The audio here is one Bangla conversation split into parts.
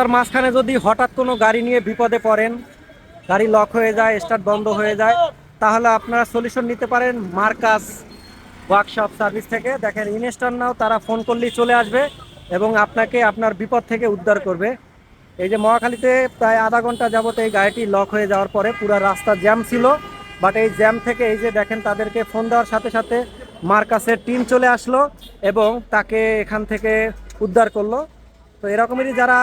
রাস্তার মাঝখানে যদি হঠাৎ কোনো গাড়ি নিয়ে বিপদে পড়েন, গাড়ি লক হয়ে যায় স্টার্ট বন্ধ হয়ে যায়, তাহলে আপনারা সলিউশন নিতে পারেন মার্কাস ওয়ার্কশপ সার্ভিস থেকে। দেখেন ইনস্টার নাও, তারা ফোন করলেই চলে আসবে এবং আপনাকে আপনার বিপদ থেকে উদ্ধার করবে। এই যে মহাখালীতে প্রায় আধা ঘণ্টা যাবত এই গাড়িটি লক হয়ে যাওয়ার পরে পুরো রাস্তা জ্যাম ছিল। বাট এই জ্যাম থেকে এই যে দেখেন, তাদেরকে ফোন দেওয়ার সাথে সাথে মার্কাসের টিম চলে আসলো এবং তাকে এখান থেকে উদ্ধার করল। তো এরকমেরই যারা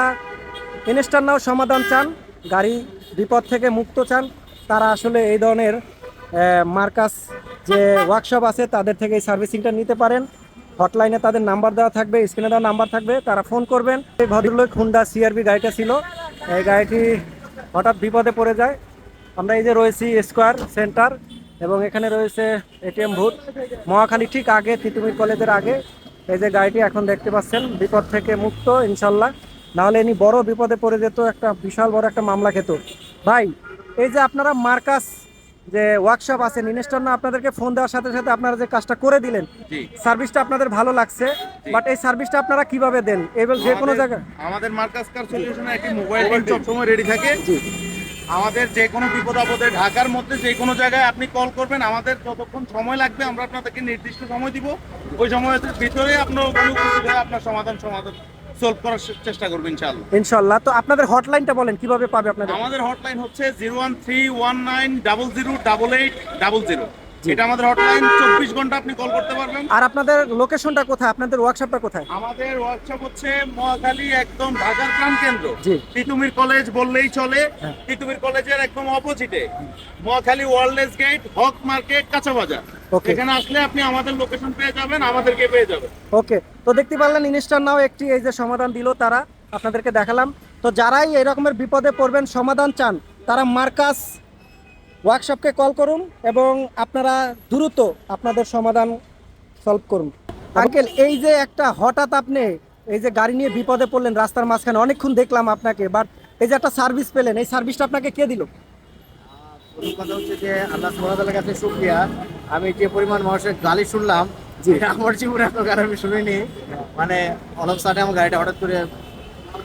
ইনস্টার নাও, সমাধান চান। গাড়ি বিপদ থেকে মুক্ত চান। তারা আসলে এই ধরনের মার্কাস যে ওয়ার্কশপ আছে, তাদের থেকে এই সার্ভিসিংটা নিতে পারেন। হটলাইনে তাদের নাম্বার দেওয়া থাকবে স্ক্রিনে দেওয়া নাম্বার থাকবে, তারা ফোন করবেন। এই ভদ্রলোক হুন্ডা সিআরবি গাড়িটা ছিল। এই গাড়িটি হঠাৎ বিপদে পড়ে যায়। আমরা এই যে রয়েছি স্কোয়ার সেন্টার এবং এখানে রয়েছে এটিএম ভূত মহাখালী ঠিক আগে, তিতুমির কলেজের আগে। এই যে গাড়িটি এখন দেখতে পাচ্ছেন, বিপদ থেকে মুক্ত, ইনশাল্লাহ। নাহলে ইনি বড় বিপদে পড়ে যেত একটা বিশাল বড় একটা মামলা খেত। ভাই এই যে আপনারা মার্কাস যে ওয়ার্কশপ আছে ইনস্টল না আপনাদেরকে ফোন দেওয়ার সাথে সাথে আপনারা যে কাজটা করে দিলেন সার্ভিসটা আপনাদের ভালো লাগছে বাট এই সার্ভিসটা আপনারা কীভাবে দেন? এবার যে কোনো জায়গায় আমাদের মার্কাস কার সলিউশনে একটি মোবাইল টিম সবসময় রেডি থাকে। আমাদের যে কোনো বিপদ আপদে ঢাকার মধ্যে যে কোনো জায়গায় আপনি কল করবেন। আমাদের যতক্ষণ সময় লাগবে আমরা আপনাদেরকে নির্দিষ্ট সময় দিব। ওই সময়ের ভিতরে আপনার উপস্থিত হয়ে আপনার সমাধান সমাধান সলভ করার চেষ্টা করবেন ইনশাআল্লাহ। ইনশাল্লাহ তো আপনাদের হটলাইনটা বলেন কীভাবে পাবে আপনাদের? আমাদের হটলাইন হচ্ছে zero one three one nine double zero double eight double zero. এটা আমাদের হটলাইন চব্বিশ ঘণ্টা আপনি কল করতে পারবেন। আর আপনাদের লোকেশনটা কোথায়? আপনাদের ওয়ার্কশপটা কোথায়? আমাদের ওয়ার্কশপ হচ্ছে মহাখালী একদম ঢাকার প্রাণ কেন্দ্র। তিতুমির কলেজ বললেই চলে। হ্যাঁ। তিতুমির কলেজের একদম অপোজিটে Mohakhali wireless gate Haque market কাঁচা বাজার. এখানে আসলে আপনি আমাদের লোকেশন পেয়ে যাবেন আমাদেরকে পেয়ে যাবেন। ওকে তো দেখতে পারলেন ইনস্টার নাও একটি এই যে সমাধান দিল তারা। আপনাদেরকে দেখালাম। তো যারাই এই রকমের বিপদে পড়বেন সমাধান চান। তারা মার্কাস ওয়ার্কশপকে কল করুন এবং আপনারা দ্রুত আপনাদের সমাধান সলভ করুন। আঙ্কেল এই যে একটা হঠাৎ আপনি এই যে গাড়ি নিয়ে বিপদে পড়লেন রাস্তার মাঝখানে অনেকক্ষণ দেখলাম আপনাকে বাট এই যে একটা সার্ভিস পেলেন এই সার্ভিসটা আপনাকে কে দিল? কথা হচ্ছে যে আল্লাহ সুবহানাহু কাছে শুকরিয়া। আমি যে পরিমাণ মানুষের গালি শুনলাম আমার জীবনে এত গাড়ি আমি শুনিনি। মানে অলপ সাডে আমার গাড়িটা হঠাৎ করে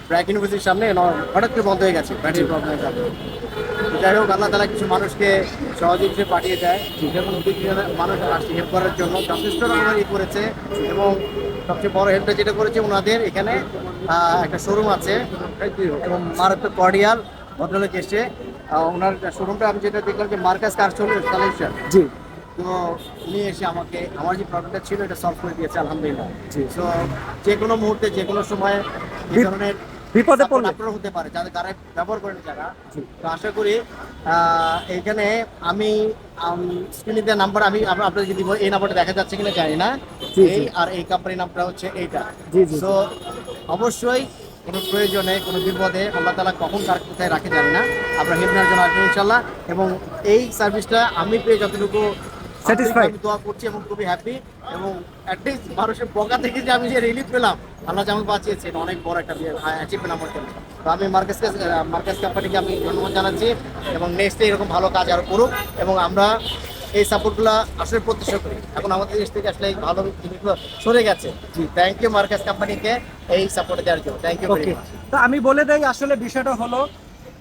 ব্র্যাক ইউনিভার্সিটির সামনে হঠাৎ করে বন্ধ হয়ে গেছে ব্যাটারি প্রবলেমের কারণে। যাই হোক, আল্লাহ তালা কিছু মানুষকে সহযোগিতা পাঠিয়ে দেয়, যেমন মানুষ আসছে হেল্প করার জন্য। যথেষ্ট রকমের ই করেছে এবং সবচেয়ে বড় হেল্পটা যেটা করেছে ওনাদের এখানে একটা শোরুম আছে, এবং মারাত্মক কর্ডিয়াল ভদ্রলোক এসে ওনার শোরুমটা আমি যেটা দেখলাম যে মার্কাস কার সলিউশন জি। তো উনি এসে আমাকে আমার যে প্রবলেমটা ছিল এটা সলভ করে দিয়েছে আলহামদুলিল্লাহ। তো যে কোনো মুহূর্তে যে কোনো সময় এই ধরনের বিপদে পড়লে। আপনারও হতে পারে যাদের গাড়ি ব্যবহার করেন যারা। তো আশা করি আহ, এইখানে আমি স্ক্রিনে দেওয়া নাম্বার আমি আপ- আপনাদেরকে দিব এই নাম্বারটা দেখা যাচ্ছে কিনা জানি না। এই আর এই কোম্পানির নামটা হচ্ছে এইটা। তো অবশ্যই কোনো প্রয়োজনে কোনো বিপদে আল্লাহ তালা কখন কার কোথায় রাখে জানি না। আপনার হেল্প নেওয়ার জন্য আসবেন ইনশাল্লাহ এবং এই সার্ভিসটা আমি পেয়ে যতটুকু Satisfied? আমি দোয়া করছি এবং খুবই হ্যাপি এবং অ্যাটলিস্ট মানুষের বকা থেকে যে আমি যে রিলিফ পেলাম আল্লাহ যেমন বাঁচিয়েছে অনেক বড় একটা অ্যাচিভমেন্ট আমার জন্য। তো আমি মার্কেস মার্কেস কোম্পানিকে আমি ধন্যবাদ জানাচ্ছি এবং নেক্সটে এরকম ভালো কাজ আরও করুক এবং আমরা এই সাপোর্টগুলো আসলে প্রত্যাশা করি। এখন আমাদের দেশ থেকে আসলে এই ভালো জিনিসগুলো সরে গেছে। জি থ্যাংক ইউ মার্কেস কোম্পানিকে এই সাপোর্ট দেওয়ার জন্য। থ্যাংক ইউ তো আমি বলে দেই আসলে বিষয়টা হলো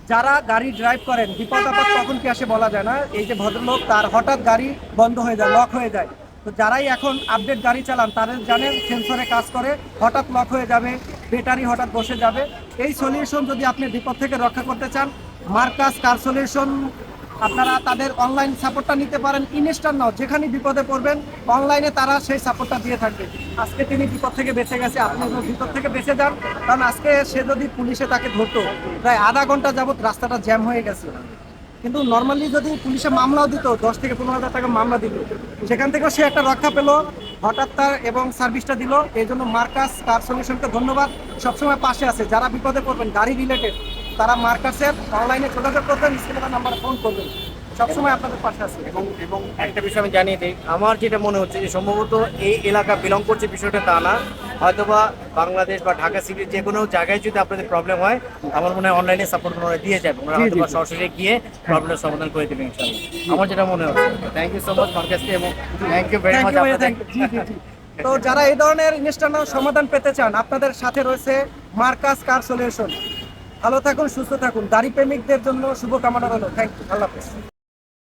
যারা গাড়ি ড্রাইভ করেন, বিপদ আপদ কখন কি আসে বলা যায় না। এই যে ভদ্রলোক, তার হঠাৎ গাড়ি বন্ধ হয়ে যায় লক হয়ে যায়। তো যারাই এখন আপডেট গাড়ি চালান, তাদের জানেন সেন্সরে কাজ করে, হঠাৎ লক হয়ে যাবে ব্যাটারি হঠাৎ বসে যাবে। এই সলিউশন যদি আপনি বিপদ থেকে রক্ষা করতে চান মার্কাস কার সলিউশন আপনারা তাদের অনলাইন সাপোর্টটা নিতে পারেন ইনস্টার নাও যেখানে বিপদে পড়বেন অনলাইনে তারা সেই সাপোর্টটা দিয়ে থাকবে। আজকে তিনি বিপদ থেকে বেঁচে গেছে, আপনি বিপদ থেকে বেঁচে যান, কারণ আজকে সে যদি পুলিশে তাকে ধরতো, প্রায় আধা ঘণ্টা যাবত রাস্তাটা জ্যাম হয়ে গেছে। কিন্তু নর্মালি যদি পুলিশে মামলাও দিত, দশ থেকে পনেরো হাজার টাকা মামলা দিত, সেখান থেকেও সে একটা রক্ষা পেল, হঠাৎ তার এবং সার্ভিসটা দিল, এই জন্য মার্কাস কার সলিউশনকে ধন্যবাদ, সবসময় পাশে আছে। যারা বিপদে পড়বেন, গাড়ি রিলেটেড তারা মার্কাসের অনলাইনে যোগাযোগ করবেন স্ক্রিনে নাম্বার ফোন করবেন। সবসময় আপনাদের পাশে আছে। এবং এবং একটা বিষয় আমি জানিয়ে দিই আমার যেটা মনে হচ্ছে যে সম্ভবত এই এলাকা বিলং করছে বিষয়টা তা না। হয়তোবা বাংলাদেশ বা ঢাকা সিটির যে কোনো জায়গায় যদি আপনাদের প্রবলেম হয় আমার মনে হয় অনলাইনে সাপোর্ট ওনারা দিয়ে যাবে। ওনারা জি, জি, হয়তো জি। সরাসরি গিয়ে প্রবলেমের সমাধান করে দেবেন ইনশাআল্লাহ। আমার যেটা মনে হচ্ছে থ্যাংক ইউ সো মাচ মার্কাসকে এবং থ্যাংক ইউ ভেরি মাচ। তো যারা এই ধরনের ইনস্টান্ট সমাধান পেতে চান আপনাদের সাথে রয়েছে মার্কাস কার সলিউশন ভালো থাকুন সুস্থ থাকুন। দারি প্রেমিকদের জন্য শুভকামনা রইল। থ্যাংক ইউ আল্লাহ হাফেজ।